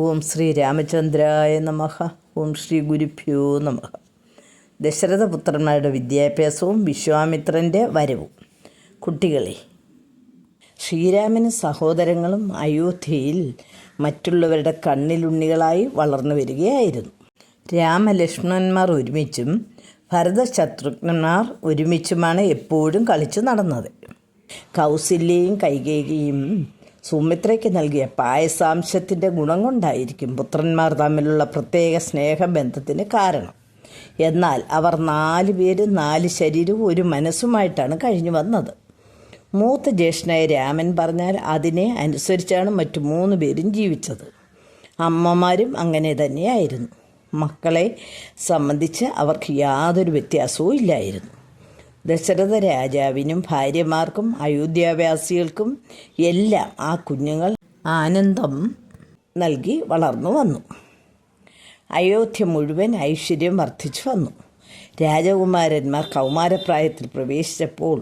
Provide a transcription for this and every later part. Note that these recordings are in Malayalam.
ഓം ശ്രീ രാമചന്ദ്രായ നമഃ. ഓം ശ്രീ ഗുരുഭ്യോ നമഃ. ദശരഥപുത്രന്മാരുടെ വിദ്യാഭ്യാസവും വിശ്വാമിത്രന്റെ വരവും. കുട്ടികളെ ശ്രീരാമനും സഹോദരങ്ങളും അയോധ്യയിൽ മറ്റുള്ളവരുടെ കണ്ണിലുണ്ണികളായി വളർന്നു വരികയായിരുന്നു. രാമലക്ഷ്മണന്മാർ ഒരുമിച്ചും ഭരതശത്രുഘ്നന്മാർ ഒരുമിച്ചുമാണ് എപ്പോഴും കളിച്ചു നടന്നത്. കൗസല്യയും കൈകേകിയും സുമിത്രയ്ക്ക് നൽകിയ പായസാംശത്തിന്റെ ഗുണം കൊണ്ടായിരിക്കും പുത്രന്മാർ തമ്മിലുള്ള പ്രത്യേക സ്നേഹബന്ധത്തിന് കാരണം. എന്നാൽ അവർ നാല് പേര് നാല് ശരീരവും ഒരു മനസ്സുമായിട്ടാണ് കഴിഞ്ഞു വന്നത്. മൂത്ത ജ്യേഷ്ഠനായ രാമൻ പറഞ്ഞാൽ അതിനെ അനുസരിച്ചാണ് മറ്റു മൂന്ന് പേരും ജീവിച്ചത്. അമ്മമാരും അങ്ങനെ തന്നെയായിരുന്നു. മക്കളെ സംബന്ധിച്ച് അവർക്ക് യാതൊരു വ്യത്യാസവും ഇല്ലായിരുന്നു. ദശരഥ രാജാവിനും ഭാര്യമാർക്കും അയോധ്യാവാസികൾക്കും എല്ലാം ആ കുഞ്ഞുങ്ങൾ ആനന്ദം നൽകി വളർന്നു വന്നു. അയോധ്യ മുഴുവൻ ഐശ്വര്യം വർദ്ധിച്ചു വന്നു. രാജകുമാരന്മാർ കൗമാരപ്രായത്തിൽ പ്രവേശിച്ചപ്പോൾ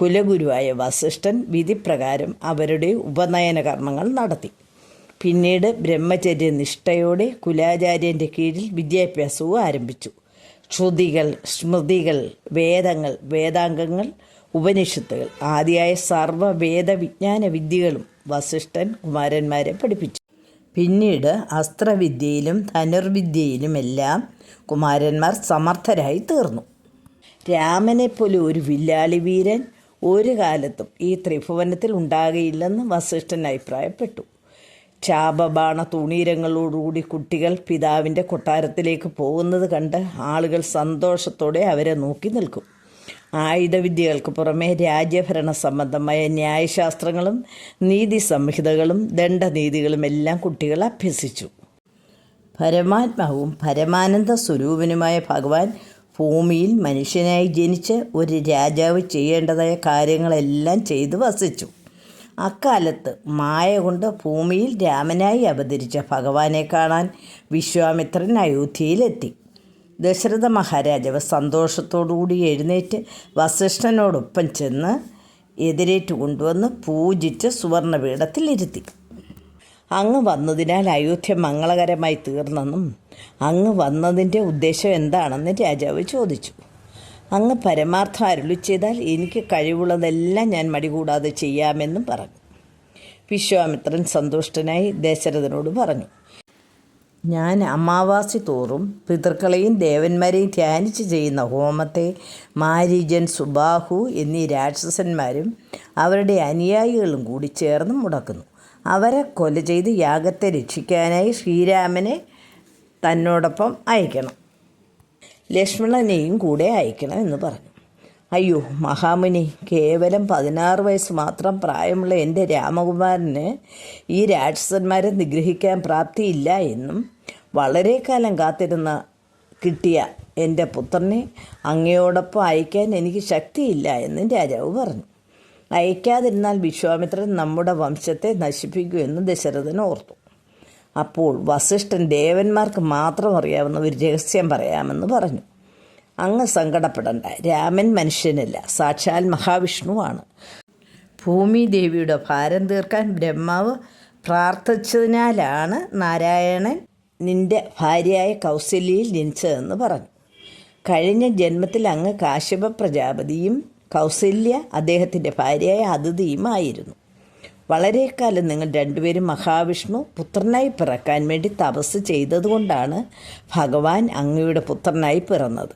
കുലഗുരുവായ വസിഷ്ഠൻ വിധിപ്രകാരം അവരുടെ ഉപനയന കർമ്മങ്ങൾ നടത്തി. പിന്നീട് ബ്രഹ്മചര്യ നിഷ്ഠയോടെ കുലാചാര്യന്റെ കീഴിൽ വിദ്യാഭ്യാസവും ആരംഭിച്ചു. ശ്രുതികൾ സ്മൃതികൾ വേദങ്ങൾ വേദാംഗങ്ങൾ ഉപനിഷത്തുകൾ ആദിയായ സർവ വേദവിജ്ഞാന വിദ്യകളും വസിഷ്ഠൻ കുമാരന്മാരെ പഠിപ്പിച്ചു. പിന്നീട് അസ്ത്രവിദ്യയിലും ധനുർവിദ്യയിലുമെല്ലാം കുമാരന്മാർ സമർത്ഥരായി തീർന്നു. രാമനെപ്പോലെ ഒരു വില്ലാളി വീരൻ ഒരു കാലത്തും ഈ ത്രിഭുവനത്തിൽ ഉണ്ടാകയില്ലെന്ന് വസിഷ്ഠൻ അഭിപ്രായപ്പെട്ടു. ചാപബാണ തുണീരങ്ങളോടുകൂടി കുട്ടികൾ പിതാവിന്റെ കൊട്ടാരത്തിലേക്ക് പോകുന്നത് കണ്ട് ആളുകൾ സന്തോഷത്തോടെ അവരെ നോക്കി നിൽക്കും. ആയുധവിദ്യകൾക്ക് പുറമെ രാജ്യഭരണ സംബന്ധമായ ന്യായശാസ്ത്രങ്ങളും നീതി സംഹിതകളും ദണ്ഡനീതികളും എല്ലാം കുട്ടികൾ അഭ്യസിച്ചു. പരമാത്മാവും പരമാനന്ദ സ്വരൂപനുമായ ഭഗവാൻ ഭൂമിയിൽ മനുഷ്യനായി ജനിച്ച് ഒരു രാജാവ് ചെയ്യേണ്ടതായ കാര്യങ്ങളെല്ലാം ചെയ്തു വസിച്ചു. അക്കാലത്ത് മായ കൊണ്ട് ഭൂമിയിൽ രാമനായി അവതരിച്ച ഭഗവാനെ കാണാൻ വിശ്വാമിത്രൻ അയോധ്യയിലെത്തി. ദശരഥ മഹാരാജാവ് സന്തോഷത്തോടുകൂടി എഴുന്നേറ്റ് വസിഷ്ഠനോടൊപ്പം ചെന്ന് എതിരേറ്റ് കൊണ്ടുവന്ന് പൂജിച്ച് സുവർണപീഠത്തിലിരുത്തി. അങ്ങ് വന്നതിനാൽ അയോധ്യ മംഗളകരമായി തീർന്നെന്നും അങ്ങ് വന്നതിന്റെ ഉദ്ദേശം എന്താണെന്ന് രാജാവ് ചോദിച്ചു. അങ്ങ് പരമാർത്ഥം അരുളി ചെയ്താൽ എനിക്ക് കഴിവുള്ളതെല്ലാം ഞാൻ മടികൂടാതെ ചെയ്യാമെന്നും പറഞ്ഞു. വിശ്വാമിത്രൻ സന്തുഷ്ടനായി ദശരഥനോട് പറഞ്ഞു. ഞാൻ അമാവാസി തോറും പിതൃക്കളെയും ദേവന്മാരെയും ധ്യാനിച്ച് ചെയ്യുന്ന ഹോമത്തെ മാരീജൻ സുബാഹു എന്നീ രാക്ഷസന്മാരും അവരുടെ അനുയായികളും കൂടി ചേർന്ന് മുടക്കുന്നു. അവരെ കൊല ചെയ്ത് യാഗത്തെ രക്ഷിക്കാനായി ശ്രീരാമനെ തന്നോടൊപ്പം അയക്കണം. ലക്ഷ്മണനെയും കൂടെ അയക്കണം എന്ന് പറഞ്ഞു. അയ്യോ മഹാമുനി കേവലം പതിനാറ് വയസ്സ് മാത്രം പ്രായമുള്ള എന്റെ രാമകുമാരന് ഈ രാക്ഷസന്മാരെ നിഗ്രഹിക്കാൻ പ്രാപ്തിയില്ല എന്നും വളരെ കാലം കാത്തിരുന്ന കിട്ടിയ എന്റെ പുത്രനെ അങ്ങയോടൊപ്പം അയക്കാൻ എനിക്ക് ശക്തിയില്ല എന്നും രാജാവ് പറഞ്ഞു. അയക്കാതിരുന്നാൽ വിശ്വാമിത്രൻ നമ്മുടെ വംശത്തെ നശിപ്പിക്കുമെന്ന് ദശരഥൻ ഓർത്തു. അപ്പോൾ വസിഷ്ഠൻ ദേവന്മാർക്ക് മാത്രം അറിയാവുന്ന ഒരു രഹസ്യം പറയാമെന്ന് പറഞ്ഞു. അങ്ങ് സങ്കടപ്പെടണ്ട. രാമൻ മനുഷ്യനല്ല. സാക്ഷാൽ മഹാവിഷ്ണുവാണ്. ഭൂമി ദേവിയുടെ ഭാരം തീർക്കാൻ ബ്രഹ്മാവ് പ്രാർത്ഥിച്ചതിനാലാണ് നാരായണൻ നിന്റെ ഭാര്യയായ കൗസല്യയിൽ ജനിച്ചതെന്ന് പറഞ്ഞു. കഴിഞ്ഞ ജന്മത്തിൽ അങ്ങ് കാശ്യപ പ്രജാപതിയും കൗസല്യ അദ്ദേഹത്തിന്റെ ഭാര്യയായ അതിഥിയുമായിരുന്നു വളരെ കാലം നിങ്ങൾ രണ്ടുപേരും മഹാവിഷ്ണു പുത്രനായി പിറക്കാൻ വേണ്ടി തപസ് ചെയ്തതുകൊണ്ടാണ് ഭഗവാൻ അങ്ങയുടെ പുത്രനായി പിറന്നത്.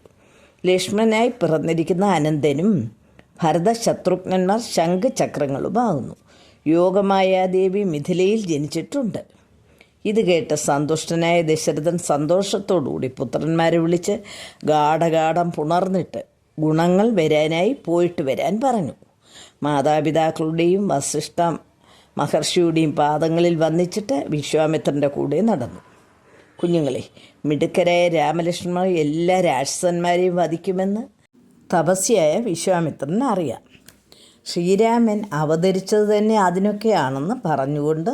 ലക്ഷ്മണനായി പിറന്നിരിക്കുന്ന അനന്തനും ഭരതശത്രുഘ്നന്മാർ ശംഖചക്രങ്ങളുമാകുന്നു. യോഗമായാദേവി മിഥിലയിൽ ജനിച്ചിട്ടുണ്ട്. ഇത് കേട്ട് സന്തുഷ്ടനായ ദശരഥൻ സന്തോഷത്തോടുകൂടി പുത്രന്മാരെ വിളിച്ച് ഗാഠഗാഠം പുണർന്നിട്ട് ഗുണങ്ങൾ വരാനായി പോയിട്ട് വരാൻ പറഞ്ഞു. മാതാപിതാക്കളുടെയും വസിഷ്ഠ മഹർഷിയുടെയും പാദങ്ങളിൽ വന്നിച്ചിട്ട് വിശ്വാമിത്രന്റെ കൂടെ നടന്നു. കുഞ്ഞുങ്ങളെ മിടുക്കരായ രാമലക്ഷ്മണ എല്ലാ രാക്ഷസന്മാരെയും വധിക്കുമെന്ന് തപസ്യായ വിശ്വാമിത്രന് അറിയാം. ശ്രീരാമൻ അവതരിച്ചത് തന്നെ അതിനൊക്കെയാണെന്ന് പറഞ്ഞുകൊണ്ട്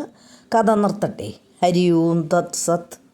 കഥ നിർത്തട്ടെ. ഹരി ഓം തത് സത്.